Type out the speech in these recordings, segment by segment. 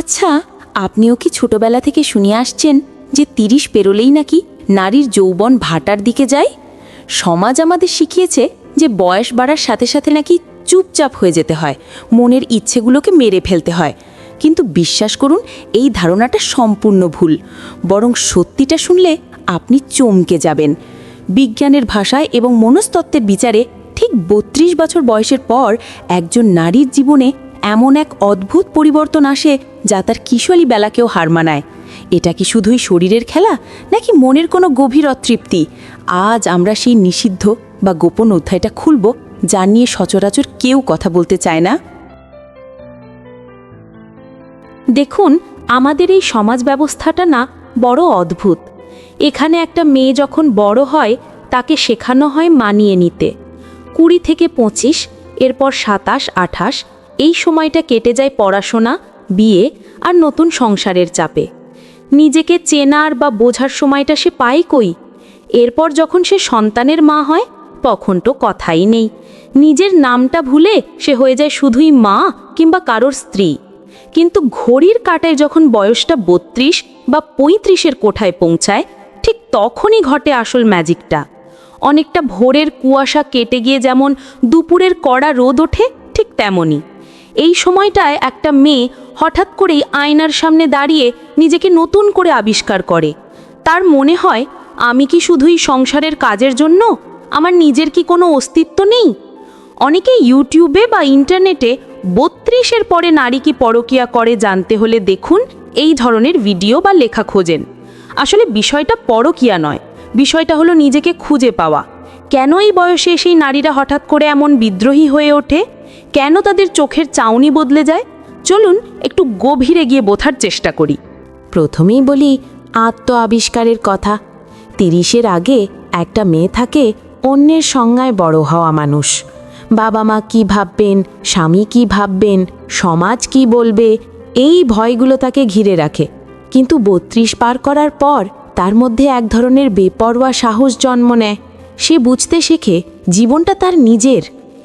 আচ্ছা আপনিও কি ছোটবেলা থেকে শুনে আসছেন যে তিরিশ পেরোলেই নাকি নারীর যৌবন ভাটার দিকে যায়? সমাজ আমাদের শিখিয়েছে যে বয়স বাড়ার সাথে সাথে নাকি চুপচাপ হয়ে যেতে হয়, মনের ইচ্ছেগুলোকে মেরে ফেলতে হয়। কিন্তু বিশ্বাস করুন, এই ধারণাটা সম্পূর্ণ ভুল। বরং সত্যিটা শুনলে আপনি চমকে যাবেন। বিজ্ঞানের ভাষায় এবং মনস্তত্ত্বের বিচারে ঠিক বত্রিশ বছর বয়সের পর একজন নারীর জীবনে এমন এক অদ্ভুত পরিবর্তন আসে যা তার কিশোরী বেলাকেও হার মানায়। এটা কি শুধুই শরীরের খেলা, নাকি মনের কোনো গভীর অতৃপ্তি? আজ আমরা সেই নিষিদ্ধ বা গোপন অধ্যায়টা খুলব, যা নিয়ে সচরাচর কেউ কথা বলতে চায় না। দেখুন, আমাদের এই সমাজ ব্যবস্থাটা না বড় অদ্ভুত। এখানে একটা মেয়ে যখন বড় হয়, তাকে শেখানো হয় মানিয়ে নিতে। কুড়ি থেকে পঁচিশ, এরপর সাতাশ, আঠাশ এই সময়টা কেটে যায় পড়াশোনা, বিয়ে আর নতুন সংসারের চাপে। নিজেকে চেনার বা বোঝার সময়টা সে পায় কই? এরপর যখন সে সন্তানের মা হয়, তখন তো কথাই নেই। নিজের নামটা ভুলে সে হয়ে যায় শুধুই মা কিংবা কারোর স্ত্রী। কিন্তু ঘড়ির কাটায় যখন বয়সটা বত্রিশ বা পঁয়ত্রিশের কোঠায় পৌঁছায়, ঠিক তখনই ঘটে আসল ম্যাজিকটা। অনেকটা ভোরের কুয়াশা কেটে গিয়ে যেমন দুপুরের কড়া রোদ ওঠে, ঠিক তেমনই। এই সময়টায় একটা মেয়ে হঠাৎ করেই আয়নার সামনে দাঁড়িয়ে নিজেকে নতুন করে আবিষ্কার করে। তার মনে হয়, আমি কি শুধুই সংসারের কাজের জন্য? আমার নিজের কি কোনো অস্তিত্ব নেই? অনেকে ইউটিউবে বা ইন্টারনেটে বত্রিশের পরে নারী কি পরকিয়া করে জানতে হলে দেখুন এই ধরনের ভিডিও বা লেখা খোঁজেন। আসলে বিষয়টা পরকিয়া নয়, বিষয়টা হলো নিজেকে খুঁজে পাওয়া। কেন এই বয়সে সেই নারীরা হঠাৎ করে এমন বিদ্রোহী হয়ে ওঠে? কেন তাদের চোখের চাউনি বদলে যায়? চলুন একটু গভীরে গিয়ে বোঝার চেষ্টা করি। প্রথমেই বলি আত্ম আবিষ্কারের কথা। তিরিশের আগে একটা মেয়ে থাকে, অন্যের সংজ্ঞায় বড় হওয়া মানুষ। বাবা মা কি ভাববেন, স্বামী কি ভাববেন, সমাজ কি বলবে, এই ভয়গুলো তাকে ঘিরে রাখে। কিন্তু বত্রিশ পার করার পর তার মধ্যে এক ধরনের বেপরোয়া সাহস জন্ম নেয়। সে বুঝতে শেখে, জীবনটা তার নিজের।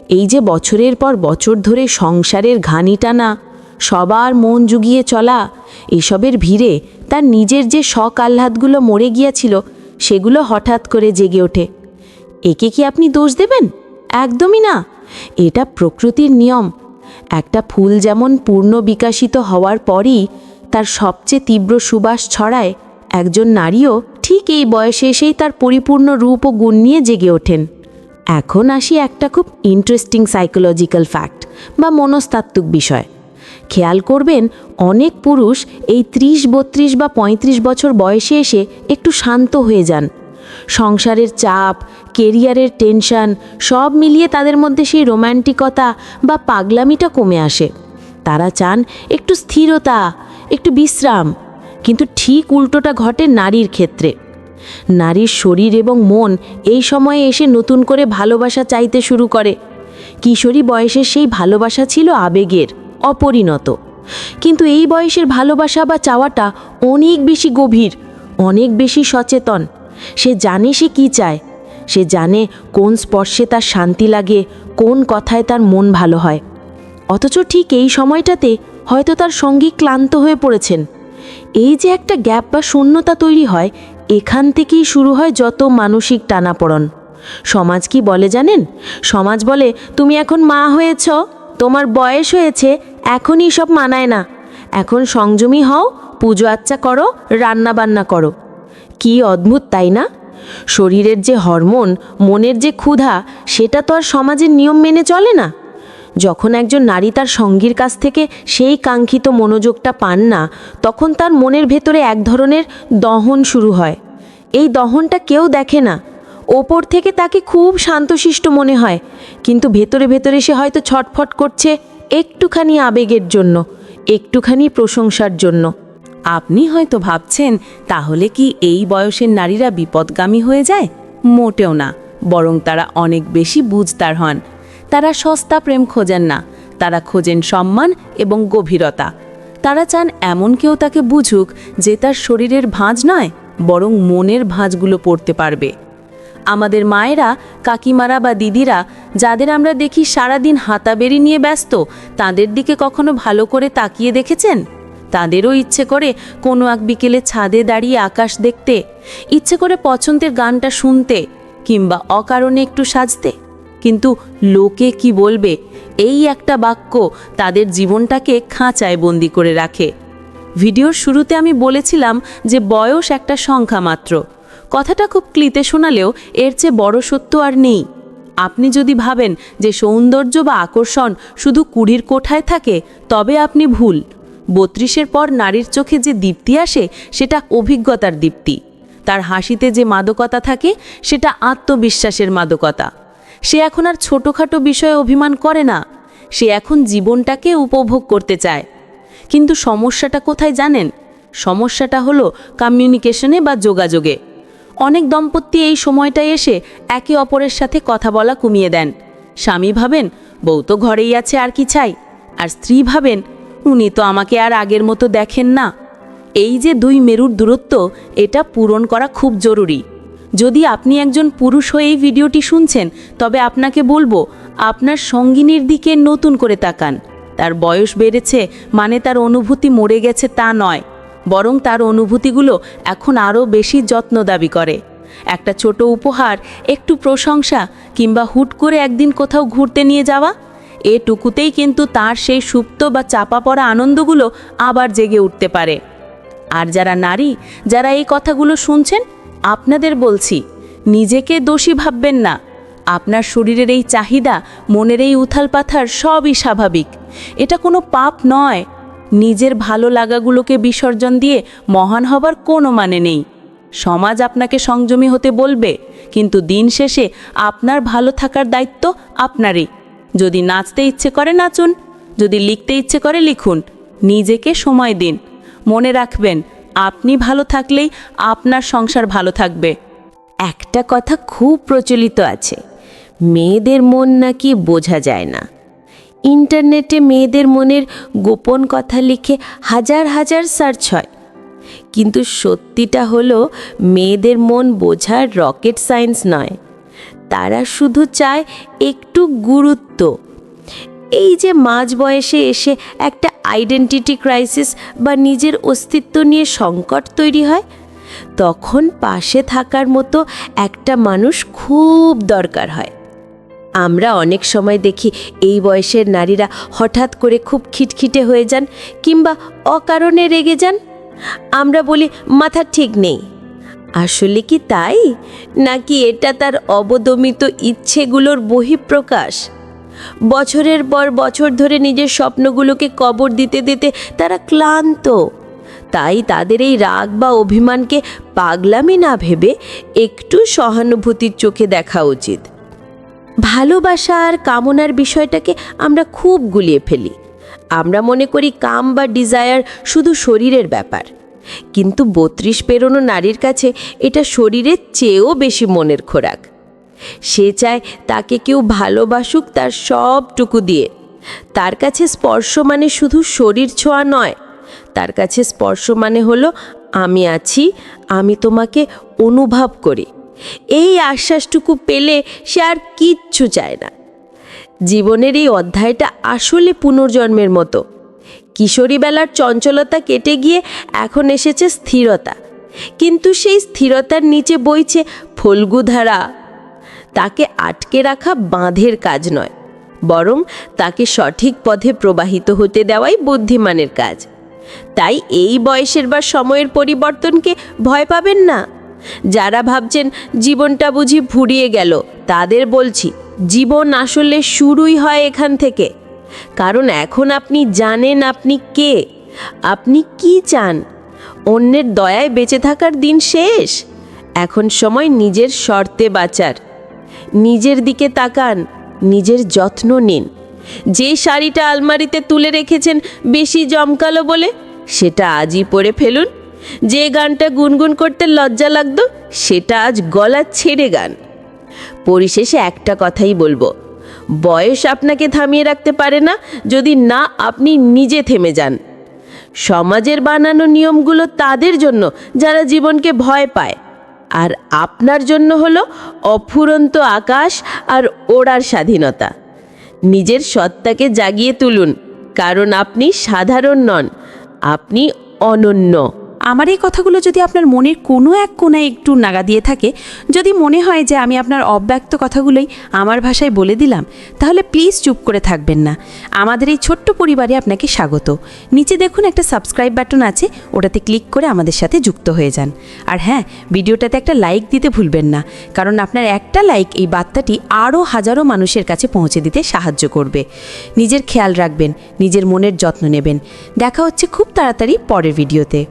এই যে বছরের পর বছর ধরে সংসারের ঘানি টানা, সবার মন জুগিয়ে চলা, এসবের ভিড়ে তার নিজের যে শখ আহ্লাদগুলো মরে গিয়েছিল, সেগুলো হঠাৎ করে জেগে ওঠে। একে কি আপনি দোষ দেবেন? একদমই না। এটা প্রকৃতির নিয়ম। একটা ফুল যেমন পূর্ণ বিকাশিত হওয়ার পরই তার সবচেয়ে তীব্র সুবাস ছড়ায়, একজন নারীও ঠিক এই বয়সে এসেই তার পরিপূর্ণ রূপ ও গুণ নিয়ে জেগে ওঠেন। এখন আসি একটা খুব ইন্টারেস্টিং সাইকোলজিক্যাল ফ্যাক্ট বা মনস্তাত্ত্বিক বিষয়। খেয়াল করবেন, অনেক পুরুষ এই ত্রিশ, বত্রিশ বা ৩৫ বছর বয়সে এসে একটু শান্ত হয়ে যান। সংসারের চাপ কেরিয়ারের টেনশন সব মিলিয়ে তাদের মধ্যে সেই রোম্যান্টিকতা বা পাগলামিটা কমে আসে। তারা চান একটু স্থিরতা, একটু বিশ্রাম, কিন্তু ঠিক উল্টোটা ঘটে নারীর ক্ষেত্রে। নারীর শরীর এবং মন এই সময়ে এসে নতুন করে ভালোবাসা চাইতে শুরু করে। কিশোরী বয়সের সেই ভালোবাসা ছিল আবেগের, অপরিণত। কিন্তু এই বয়সের ভালোবাসা বা চাওয়াটা অনেক বেশি গভীর, অনেক বেশি সচেতন। সে জানে সে কি চায়। সে জানে কোন স্পর্শে তার শান্তি লাগে, কোন কথায় তার মন ভালো হয়। অথচ ঠিক এই সময়টাতে হয়তো তার সঙ্গী ক্লান্ত হয়ে পড়েছেন। এই যে একটা গ্যাপ বা শূন্যতা তৈরি হয় এখান থেকেই শুরু হয় যত মানসিক টানাপড়ন। সমাজ কি বলে জানেন? সমাজ বলে, তুমি এখন মা হয়েছ, তোমার বয়স হয়েছে, এখনই সব মানায় না। এখন সংযমী হও, পুজো আচ্চা করো, রান্না বান্না করো। কি অদ্ভুত, তাই না? শরীরের যে হরমোন, মনের যে ক্ষুধা, সেটা তো আর সমাজের নিয়ম মেনে চলে না। যখন একজন নারী তার সঙ্গীর কাছ থেকে সেই কাঙ্ক্ষিত মনোযোগটা পান না, তখন তার মনের ভেতরে এক ধরনের দহন শুরু হয়। এই দহনটা কেউ দেখে না। ওপর থেকে তাকে খুব শান্তশিষ্ট মনে হয়, কিন্তু ভেতরে ভেতরে সে হয়তো ছটফট করছে একটুখানি আবেগের জন্য, একটুখানি প্রশংসার জন্য। আপনি হয়তো ভাবছেন, তাহলে কি এই বয়সের নারীরা বিপদগামী হয়ে যায়? মোটেও না, বরং তারা অনেক বেশি বুঝতার হন। তারা সস্তা প্রেম খোঁজেন না। তারা খোঁজেন সম্মান এবং গভীরতা। তারা চান এমন কেউ তাকে বুঝুক যে তার শরীরের ভাঁজ নয়, বরং মনের ভাঁজগুলো পড়তে পারবে। আমাদের মায়েরা, কাকিমারা বা দিদিরা, যাদের আমরা দেখি সারাদিন হাতাবেরি নিয়ে ব্যস্ত, তাদের দিকে কখনো ভালো করে তাকিয়ে দেখেছেন? তাদেরও ইচ্ছে করে কোনো এক বিকেলে ছাদে দাঁড়িয়ে আকাশ দেখতে, ইচ্ছে করে পছন্দের গানটা শুনতে, কিংবা অকারণে একটু সাজতে। কিন্তু লোকে কি বলবে? এই একটা বাক্য তাদের জীবনটাকে খাঁচায় বন্দি করে রাখে। ভিডিওর শুরুতে আমি বলেছিলাম যে বয়স একটা সংখ্যা মাত্র। কথাটা খুব ক্লিতে শোনালেও এর চেয়ে বড় সত্য আর নেই। আপনি যদি ভাবেন যে সৌন্দর্য বা আকর্ষণ শুধু কুড়ির কোঠায় থাকে, তবে আপনি ভুল। বত্রিশের পর নারীর চোখে যে দীপ্তি আসে, সেটা অভিজ্ঞতার দীপ্তি। তার হাসিতে যে মাদকতা থাকে, সেটা আত্মবিশ্বাসের মাদকতা। সে এখন আর ছোটোখাটো বিষয়ে অভিমান করে না। সে এখন জীবনটাকে উপভোগ করতে চায়। কিন্তু সমস্যাটা কোথায় জানেন? সমস্যাটা হলো কমিউনিকেশনে বা যোগাযোগে। অনেক দম্পতি এই সময়টায় এসে একে অপরের সাথে কথা বলা কমিয়ে দেন। স্বামী ভাবেন, বউ তো ঘরেই আছে, আর কি চাই? আর স্ত্রী ভাবেন, উনি তো আমাকে আর আগের মতো দেখেন না। এই যে দুই মেরুর দূরত্ব, এটা পূরণ করা খুব জরুরি। যদি আপনি একজন পুরুষ হয়ে এই ভিডিওটি শুনছেন, তবে আপনাকে বলব, আপনার সঙ্গিনীর দিকে নতুন করে তাকান। তার বয়স বেড়েছে মানে তার অনুভূতি মরে গেছে তা নয়, বরং তার অনুভূতিগুলো এখন আরও বেশি যত্ন দাবি করে। একটা ছোট উপহার, একটু প্রশংসা, কিংবা হুট করে একদিন কোথাও ঘুরতে নিয়ে যাওয়া, এটুকুতেই কিন্তু তার সেই সুপ্ত বা চাপা পড়া আনন্দগুলো আবার জেগে উঠতে পারে। আর যারা নারী, যারা এই কথাগুলো শুনছেন আপনাদের বলছি, নিজেকে দোষী ভাববেন না। আপনার শরীরের এই চাহিদা, মনের এই উথাল পাথার সবই স্বাভাবিক। এটা কোনো পাপ নয়। নিজের ভালো লাগাগুলোকে বিসর্জন দিয়ে মহান হবার কোনো মানে নেই। সমাজ আপনাকে সংযমী হতে বলবে, কিন্তু দিন শেষে আপনার ভালো থাকার দায়িত্ব আপনারই। যদি নাচতে ইচ্ছে করে, নাচুন। যদি লিখতে ইচ্ছে করে, লিখুন। নিজেকে সময় দিন। মনে রাখবেন আপনি ভালো থাকলেই আপনার সংসার ভালো থাকবে। একটা কথা খুব প্রচলিত আছে, মেয়েদের মন নাকি বোঝা যায় না। ইন্টারনেটে মেয়েদের মনের গোপন কথা লিখে হাজার হাজার সার্চ হয়। কিন্তু সত্যিটা হলো, মেয়েদের মন বোঝার রকেট সায়েন্স নয়। তারা শুধু চায় একটু গুরুত্ব। এই যে মাঝ বয়সে এসে একটা আইডেন্টিটি ক্রাইসিস বা নিজের অস্তিত্ব নিয়ে সংকট তৈরি হয়, তখন পাশে থাকার মতো একটা মানুষ খুব দরকার হয়। আমরা অনেক সময় দেখি এই বয়সের নারীরা হঠাৎ করে খুব খিটখিটে হয়ে যান কিংবা অকারণে রেগে যান। আমরা বলি, মাথা ঠিক নেই। আসলে কি তাই? নাকি এটা তার অবদমিত ইচ্ছেগুলোর বহিঃপ্রকাশ? বছরের পর বছর ধরে নিজের স্বপ্নগুলোকে কবর দিতে দিতে তারা ক্লান্ত। তাই তাদের এই রাগ বা অভিমানকে পাগলামি না ভেবে একটু সহানুভূতির চোখে দেখা উচিত। ভালোবাসা আর কামনার বিষয়টাকে আমরা খুব গুলিয়ে ফেলি। আমরা মনে করি কাম বা ডিজায়ার শুধু শরীরের ব্যাপার। কিন্তু বত্রিশ পেরোনো নারীর কাছে এটা শরীরের চেয়েও বেশি মনের খোরাক। সে চায় তাকে কেউ ভালোবাসুক তার সবটুকু দিয়ে। তার কাছে স্পর্শ মানে শুধু শরীর ছোঁয়া নয়। তার কাছে স্পর্শ মানে হলো, আমি আছি, আমি তোমাকে অনুভব করি। এই আশ্বাসটুকু পেলে সে আর কিচ্ছু চায় না। জীবনের এই অধ্যায়টা আসলে পুনর্জন্মের মতো। কিশোরী বেলার চঞ্চলতা কেটে গিয়ে এখন এসেছে স্থিরতা। কিন্তু সেই স্থিরতার নিচে বইছে ফল্গুধারা। তাকে আটকে রাখা বাঁধের কাজ নয়, বরং তাকে সঠিক পথে প্রবাহিত হতে দেওয়াই বুদ্ধিমানের কাজ। তাই এই বয়সের বা সময়ের পরিবর্তনকে ভয় পাবেন না। যারা ভাবছেন জীবনটা বুঝি ফুরিয়ে গেল, তাদের বলছি, জীবন আসলে শুরুই হয় এখান থেকে। কারণ এখন আপনি জানেন আপনি কে, আপনি কি চান। অন্যের দয়ায় বেঁচে থাকার দিন শেষ। এখন সময় নিজের শর্তে বাঁচার। নিজের দিকে তাকান, নিজের যত্ন নিন। যে শাড়িটা আলমারিতে তুলে রেখেছেন বেশি জমকালো বলে, সেটা আজই পরে ফেলুন। যে গানটা গুনগুন করতে লজ্জা লাগতো, সেটা আজ গলা ছেড়ে গান। পরিশেষে একটা কথাই বলব, বয়স আপনাকে থামিয়ে রাখতে পারে না যদি না আপনি নিজে থেমে যান। সমাজের বানানো নিয়মগুলো তাদের জন্য যারা জীবনকে ভয় পায়। আর আপনার জন্য হলো অফুরন্ত আকাশ আর ওড়ার স্বাধীনতা। নিজের সত্তাকে জাগিয়ে তুলুন, কারণ আপনি সাধারণ নন, আপনি অনন্য। আমার এই কথাগুলো যদি আপনার মনের কোনো এক কোনায় একটু নাগা দিয়ে থাকে, যদি মনে হয় যে আমি আপনার অব্যক্ত কথাগুলোই আমার ভাষায় বলে দিলাম, তাহলে প্লিজ চুপ করে থাকবেন না। আমাদের এই ছোট্ট পরিবারে আপনাকে স্বাগত। নিচে দেখুন একটা সাবস্ক্রাইব বাটন আছে, ওটাতে ক্লিক করে আমাদের সাথে যুক্ত হয়ে যান। আর হ্যাঁ ভিডিওটাতে একটা লাইক দিতে ভুলবেন না, কারণ আপনার একটা লাইক এই বার্তাটি আরও হাজারো মানুষের কাছে পৌঁছে দিতে সাহায্য করবে। নিজের খেয়াল রাখবেন, নিজের মনের যত্ন নেবেন। দেখা হচ্ছে খুব তাড়াতাড়ি পরের ভিডিওতে।